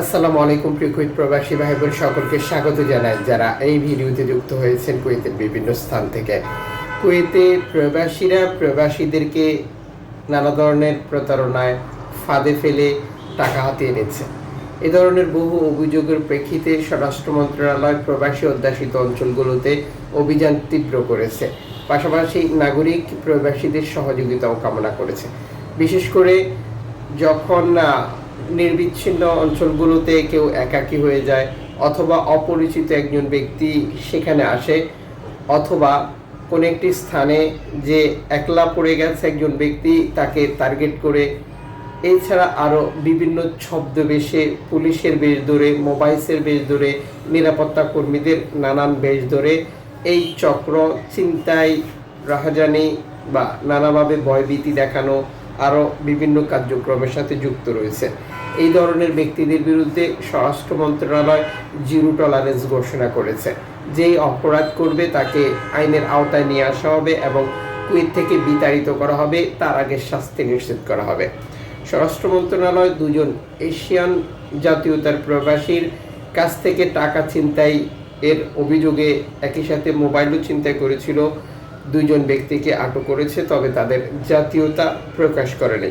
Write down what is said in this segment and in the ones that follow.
আসসালামু আলাইকুম, প্রিয় কুয়েত প্রবাসী ভাই বোন সকলকে স্বাগত জানাই। যারা এই ভিডিওতে যুক্ত হয়েছেন কুয়েতের বিভিন্ন স্থান থেকে। কুয়েতে প্রবাসীরা প্রবাসীদেরকে নানা ধরনের প্রতারণায় ফাঁদে ফেলে টাকা হাতিয়ে নিচ্ছে এ ধরনের বহু অভিযোগের প্রেক্ষিতে স্বরাষ্ট্র মন্ত্রণালয় প্রবাসী অধ্যাসিত অঞ্চলগুলোতে অভিযান তীব্র করেছে। পাশাপাশি নাগরিক প্রবাসীদের সহযোগিতাও কামনা করেছে। বিশেষ করে যখন নির্বিচ্ছিন্ন অঞ্চলগুলোতে কেউ একাকী হয়ে যায় অথবা অপরিচিত একজন ব্যক্তি সেখানে আসে অথবা কোনো একটি স্থানে যে একলা পড়ে গেছে একজন ব্যক্তি তাকে টার্গেট করে। এছাড়া আরও বিভিন্ন ছদ্মবেশে পুলিশের বেশ ধরে মোবাইলসের বেশ ধরে নিরাপত্তা কর্মীদের নানান বেশ ধরে এই চক্র চিন্তায় রাহাজানি বা নানাভাবে ভয়ভীতি দেখানো আরও বিভিন্ন কার্যক্রমের সাথে যুক্ত রয়েছে। এই ধরনের ব্যক্তিদের বিরুদ্ধে স্বরাষ্ট্র মন্ত্রণালয় জিরো টলারেন্স ঘোষণা করেছে। যেই অপরাধ করবে তাকে আইনের আওতায় নিয়ে আসা হবে এবং কুয়েত থেকে বিতাড়িত করা হবে, তার আগে শাস্তি নিশ্চিত করা হবে। স্বরাষ্ট্র মন্ত্রণালয় দুজন এশিয়ান জাতীয়তার প্রবাসীর কাছ থেকে টাকা ছিনতাই এর অভিযোগে একই সাথে মোবাইলও ছিনতাই করেছিল। দুজন ব্যক্তিকে আটক করেছে, তবে তাদের জাতীয়তা প্রকাশ করেনি।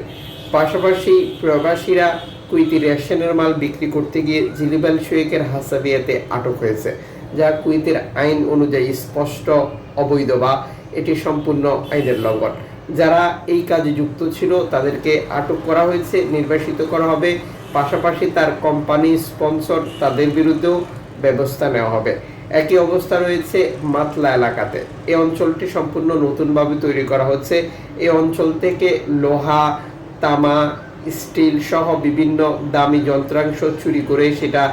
পাশাপাশি প্রবাসীরা কুইতি রেশনের মাল বিক্রি করতে গিয়ে জিলিবাল শোয়েকের হাসাবিয়াতে আটক হয়েছে, যা কুইতের আইন অনুযায়ী স্পষ্ট, অবৈধ বা এটি সম্পূর্ণ আইনের লঙ্ঘন। যারা এই কাজে যুক্ত ছিল, তাদেরকে আটক করা হয়েছে, নির্বাসিত করা হবে। পাশাপাশি তার কোম্পানি স্পন্সর তাদের বিরুদ্ধেও ব্যবস্থা নেওয়া হবে। একই অবস্থা রয়েছে মাতলা এলাকাতে। এই অঞ্চলটি সম্পূর্ণ নতুনভাবে তৈরি করা হচ্ছে। এই অঞ্চল থেকে লোহা, তামা স্টিল সহ বিভিন্ন দামি যন্ত্রাংশ চুরি করে সেটা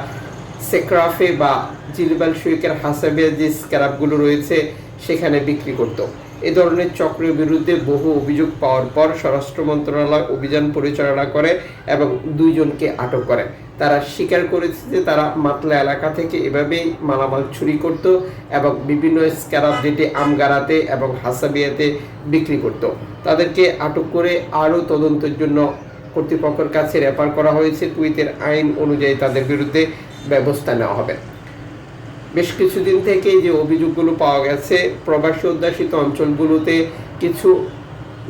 সেক্রাফে বা জিলবাল শুইকের হাসাবে যে স্ক্যারাপগুলো রয়েছে সেখানে বিক্রি করত। এ ধরনের চক্রের বিরুদ্ধে বহু অভিযোগ পাওয়ার পর স্বরাষ্ট্র মন্ত্রণালয় অভিযান পরিচালনা করে এবং দুইজনকে আটক করে। তারা স্বীকার করেছে যে তারা মাতলা এলাকা থেকে এভাবেই মালামাল চুরি করত এবং বিভিন্ন স্ক্যারাপ যেটি আমগারাতে এবং হাসাবিয়াতে বিক্রি করত। তাদেরকে আটক করে আরও তদন্তের জন্য কর্তৃপক্ষের কাছে রেফার করা হয়েছে কুইতের আইন অনুযায়ী তাদের বিরুদ্ধে ব্যবস্থা নেওয়া হবে। বেশ কিছুদিন থেকেই যে অভিযোগগুলো পাওয়া গেছে, প্রবাসী অধ্যাসিত অঞ্চলগুলোতে কিছু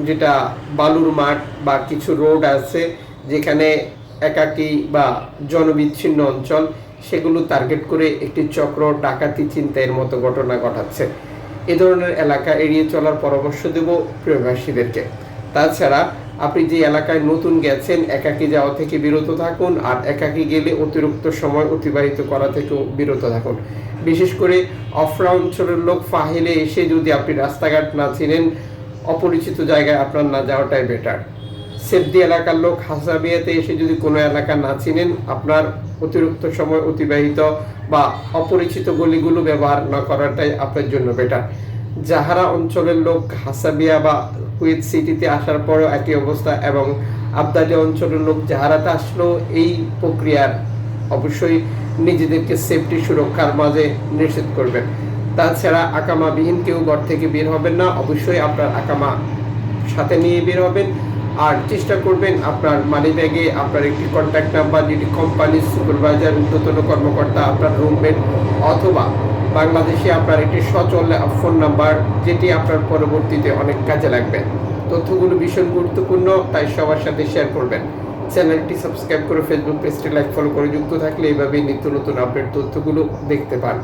যেটা বালুর মাঠ বা কিছু রোড আছে, যেখানে একাকী বা জনবিচ্ছিন্ন অঞ্চল, সেগুলো টার্গেট করে একটি চক্র ডাকাতি চিন্তায়ের মতো ঘটনা ঘটাচ্ছে। এ ধরনের এলাকা এড়িয়ে চলার পরামর্শ দেব প্রবাসীদেরকে তাছাড়া আপনি যে এলাকায় নতুন গেছেন, একাকী যাওয়া থেকে বিরত থাকুন আর একাকী গেলে অতিরিক্ত সময় অতিবাহিত করা থেকেও বিরত থাকুন। বিশেষ করে অফরা অঞ্চলের লোক ফাহিলে এসে যদি আপনি রাস্তাঘাট না চিনেন, অপরিচিত জায়গায় আপনার না যাওয়াটাই বেটার সেফদি এলাকার লোক হাসাবিয়াতে এসে যদি কোনো এলাকা না চিনেন, আপনার অতিরিক্ত সময় অতিবাহিত বা অপরিচিত গলিগুলো ব্যবহার না করাটাই আপনার জন্য বেটার জাহারা অঞ্চলের লোক হাসাবিয়া বা কুয়েত সিটিতে আসার পরও একই অবস্থা এবং আবদালি অঞ্চলের লোক জাহারাতে আসলেও এই প্রক্রিয়ার। অবশ্যই নিজেদেরকে সেফটি সুরক্ষার মাঝে নিশ্চিত করবেন। তাছাড়া আকামাবিহীন কেউ ঘর থেকে বের হবেন না। অবশ্যই আপনার আকামা সাথে নিয়ে বের হবেন। আর চেষ্টা করবেন আপনার মানি ব্যাগে আপনার একটি কন্ট্যাক্ট নাম্বার যেটি কোম্পানির সুপারভাইজার ঊর্ধ্বতন কর্মকর্তা, আপনার রুমমেট অথবা বাংলাদেশে আপনার একটি সচল ফোন নাম্বার, যেটি আপনার পরবর্তীতে অনেক কাজে লাগবে। তথ্যগুলো ভীষণ গুরুত্বপূর্ণ, তাই সবার সাথে শেয়ার করবেন। চ্যানেলটি সাবস্ক্রাইব করে ফেসবুক পেজটি লাইক ফলো করে যুক্ত থাকলে এইভাবেই নিত্য নতুন আপডেট তথ্যগুলো দেখতে পান।